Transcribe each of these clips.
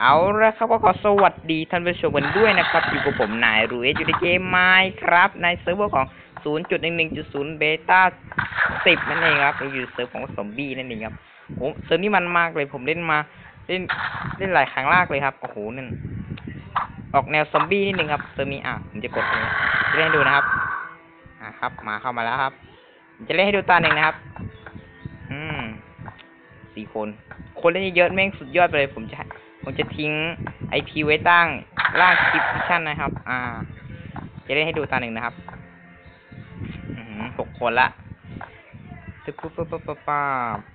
เอาละครับก็ขอสวัสดีท่านผู้ชมกันด้วยนะครับ อยู่กับผมนายรูเอสอยู่ในเกมไมครับในเซิร์ฟเวอร์ของ 0.11.0 เบต้า 10 นั่นเองครับอยู่เซิร์ฟของซอมบี้นั่นเองครับโอ้เซิร์ฟนี้มันมากเลยผมเล่นมา เล่นเล่นหลายครั้งมากเลยครับ โอ้โหนั่นออกแนวซอมบี้นิดนึงครับเซิร์ฟนี้อะผมจะกดจะเล่นดูนะครับอะครับ มาเข้ามาแล้วครับจะเล่นให้ดูตาหนึ่งนะครับ อืมสี่คน คนเล่นเยอะแม่งสุดยอดไปเลยผมจะ ผมจะทิ้งไอพีไว้ตั้งล่างคลิปชั่นนะครับ อ่า จะเล่นให้ดูตาหนึ่งนะครับหกคนละตึ๊บปุ๊บปุ๊บปุ๊บปุ๊บป๊า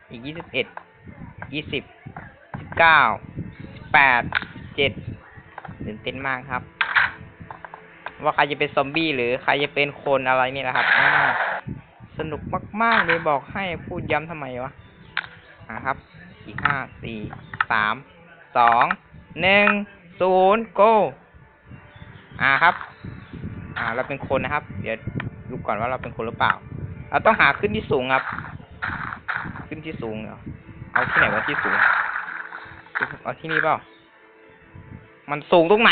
อีกยี่สิบเอ็ดยี่สิบสิบเก้าแปดเจ็ดตื่นเต้นมากครับ ว่าใครจะเป็นซอมบี้หรือใครจะเป็นคนอะไรนี่นะครับ อ่า สนุกมาก ๆ เลยบอกให้พูดย้ำทำไมวะ อ่าครับ อีกห้าสี่สาม สองหนึ่งศูนย์ go อ่าครับ อ่า เราเป็นคนนะครับ เดี๋ยวดูก่อนว่าเราเป็นคนหรือเปล่า เราต้องหาขึ้นที่สูงครับ ขึ้นที่สูงเหรอเอาที่ไหนวะที่สูง เอาที่นี่เปล่า มันสูงตรงไหน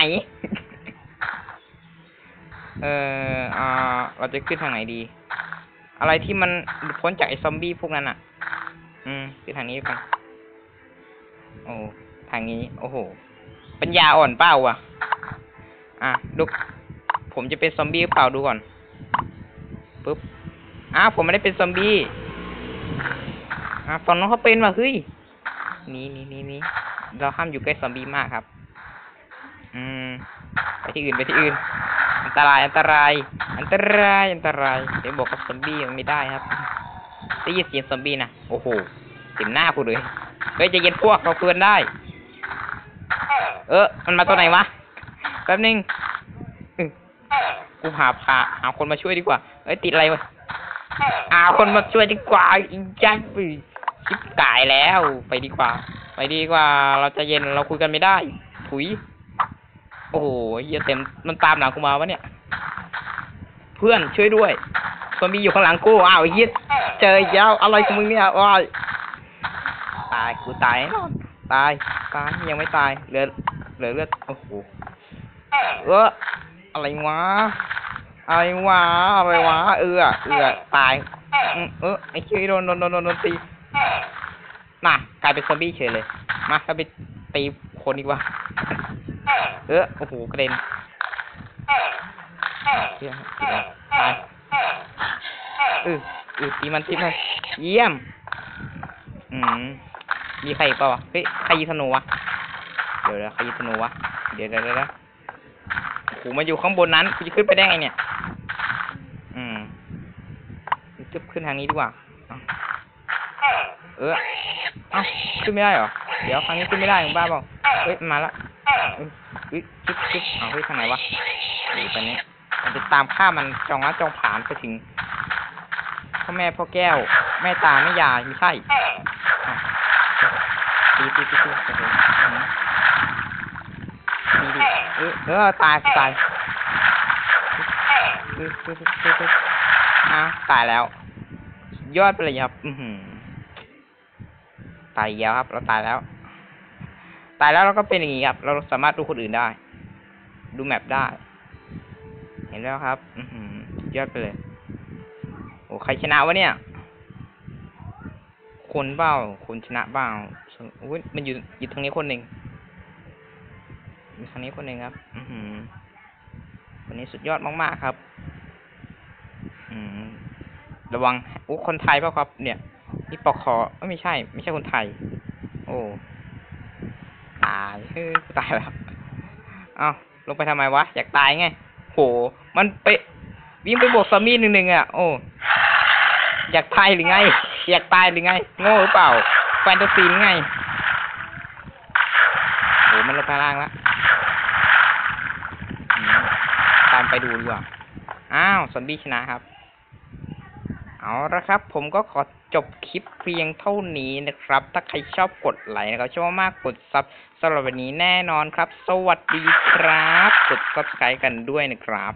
เอออ่า เราจะขึ้นทางไหนดี อะไรที่มันหลุดพ้นจากไอ้ซอมบี้พวกนั้นอะ อืมคือทางนี้กันโอ้ ทางนี้ โอ้โห ปัญญาอ่อนเปล่าวะอะดูผมจะเป็นซอมบี้หรือเปล่าดูก่อนปึ๊บอ้าวผมไม่ได้เป็นซอมบี้อะฝั่งน้องเขาเป็นว่ะเฮ้ยนี่นี่นี่นี่เราห้ามอยู่ใกล้ซอมบี้มากครับ อืม ไปที่อื่นไปที่อื่น อันตรายอันตราย อันตรายอันตรายเดี๋ยวบอกกับซอมบี้มันไม่ได้ครับได้ยินเสียงซอมบี้นะโอ้โหเต็มหน้ากูเลยเฮ้ยจะเย็นพวกเราเพื่อนได้ เออ มันมาตัวไหนวะ แป๊บนึงอื้อกูหาพาหาคนมาช่วยดีกว่า เอ้ย ติดอะไรวะหาคนมาช่วยดีกว่าอีจังปืชิบกายแล้ว ไปดีกว่า ไปดีกว่า เราจะเย็น เราคุยกันไม่ได้ ถุย โอ้โหเฮียเต็ม มันตามหลังกูมาวะเนี่ย เพื่อนช่วยด้วยซอมบี้อยู่ข้างหลังกูอ้าวไอ้เฮียเจออีกแล้วอะไรของมึงเนี่ยว้ายตาย กูตายแน่นอนตาย ตาย ยังไม่ตาย เหลือ เหลือเลือดโอ้โหเอออะไรวะอะไรวะอะไรวะเออเออตายอืมเออไอ้เชี่ยโดนโดนโดนโดนโดนตีน่ะกลายเป็นซอมบี้เฉยเลย มาถ้าไปตีคนดีกว่า เออโอ้โหกระเด็นเหี้ยตายเออเออตีมันตีมันเยี่ยม อืมมีใครอีกเปล่าวะเฮ้ยใครยิงธนูวะเดี๋ยวเดี๋ยวใครยิงธนูวะเดี๋ยวเดี๋ยวเดี๋ยวเดี๋ยวโอ้โหมาอยู่ข้างบนนั้นกูจะขึ้นไปได้ไงเนี่ย อืมจะขึ้นทางนี้ดีกว่าเอออเอ้าขึ้นไม่ได้เหรอ เดี๋ยวครั้งนี้ขึ้นไม่ได้มึงบ้าเปล่าเฮ้ยมาละเฮ้ยจิ๊บจิ๊บเอาเฮ้ยทางไหนวะอยู่ตอนนี้มันจะตามฆ่ามันจองละจองผานไปถึงพ่อแม่พ่อแก้ว แม่ตาแม่ยายไม่ใช่ตีตีตีตีโอ้โหอืมดีดิ เออเออตายตายเออเออเออเออเอออ้าวตายแล้ว ยอดไปเลยครับ อือหือตายแล้วครับ เราตายแล้ว ตายแล้วเราก็เป็นอย่างนี้ครับ เราสามารถดูคนอื่นได้ ดูแมปได้ เห็นแล้วครับ อืยอดไปเลย โอ้ใครชนะวะเนี่ย คนเปล่าคนชนะเปล่าอุ้ยมันอยู่อยู่ทางนี้คนหนึ่ง อยู่ทางนี้คนหนึ่งครับ อือหือคนนี้สุดยอดมากๆครับ อืม ระวังโอ้คนไทยเปล่าครับ เนี่ยนี่ปอกคอเอ้ไม่ใช่ ไม่ใช่คนไทย โอ้ตายเฮ้ยตายแล้วเอ้าลงไปทำไมวะ อยากตายไง โห มันไปวิ่งไปบวกซอมบี้หนึ่งหนึ่งอะ โอ้ อยากตายหรือไง อยากตายหรือไง โง่หรือเปล่า แฟนตาซีไงโห มันลงไปล่างแล้วอืมตาม ไปดูดีกว่า อ้าวซอมบี้ชนะครับ เอาละครับ ผมก็ขอจบคลิปเพียงเท่านี้นะครับ ถ้าใครชอบกดไลค์นะครับชอบมากกดซับสำหรับวันนี้แน่นอนครับ สวัสดีครับ กดซับสไครต์กันด้วยนะครับ